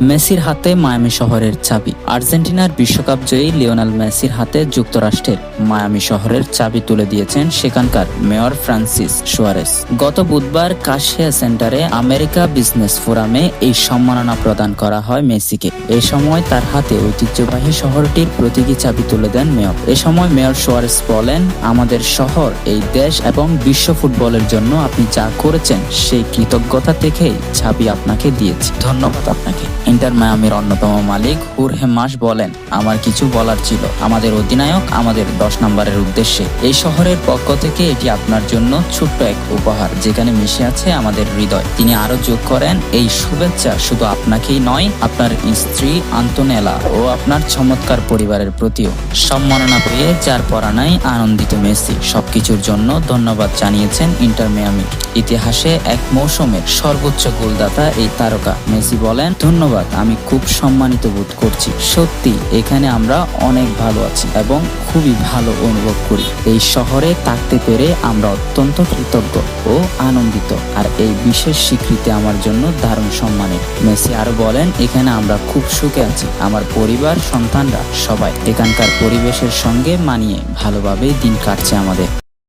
মেসির হাতে মায়ামি শহরের চাবি। আর্জেন্টিনার বিশ্বকাপ জয়ী লিওনাল মেসির হাতে যুক্তরাষ্ট্রের মায়ামি শহরের চাবি তুলে দিয়েছেন সেখানকার মেয়র ফ্রান্সিস সুয়ারেস। গত বুধবার কাশিয়া সেন্টারে আমেরিকা বিজনেস ফোরামে এই সম্মাননা প্রদান করা হয় মেসিকে। এ সময় তার হাতে ঐতিহ্যবাহী শহরটির প্রতীকী চাবি তুলে দেন মেয়র। এ সময় মেয়র সুয়ারেস বলেন, আমাদের শহর, এই দেশ এবং বিশ্ব ফুটবলের জন্য আপনি যা করেছেন, সেই কৃতজ্ঞতা থেকেই চাবি আপনাকে দিয়েছি। ধন্যবাদ আপনাকে। ইন্টার মায়ামির অন্যতম মালিক হুরহে মাস বলেন, আমার কিছু বলার ছিল। আমাদের অধিনায়ক আমাদের দশ নম্বরের উদ্দেশ্যে। এই শহরের পক্ষ থেকে এটি আপনার জন্য ছোট্ট এক উপহার, যেখানে মিশে আছে আমাদের হৃদয়। তিনি আরও যোগ করেন, এই শুভেচ্ছা শুধু আপনাকেই নয়, আপনার স্ত্রী আন্তনেলা ও আপনার চমৎকার পরিবারের প্রতিও। সম্মাননা পেয়ে যার পরানায় আনন্দিত মেসি। সবকিছুর জন্য ধন্যবাদ জানিয়েছেন ইন্টার মিয়ামির ইতিহাসে এক মৌসুমের সর্বোচ্চ গোলদাতা এই তারকা। মেসি বলেন, ধন্যবাদ। আমি খুব সম্মানিত বোধ করছি। সত্যি, এখানে আমরা অনেক ভালো আছি এবং খুবই ভালো অনুভব করি। এই শহরে থাকতে পেরে আমরা অত্যন্ত কৃতজ্ঞ ও আনন্দিত। আর এই বিশেষ স্বীকৃতি আমার জন্য দারুণ সম্মানের। মেসি আরও বলেন, এখানে আমরা খুব সুখে আছি। আমার পরিবার, সন্তানরা সবাই এখানকার পরিবেশের সঙ্গে মানিয়ে ভালোভাবেই দিন কাটছে আমাদের।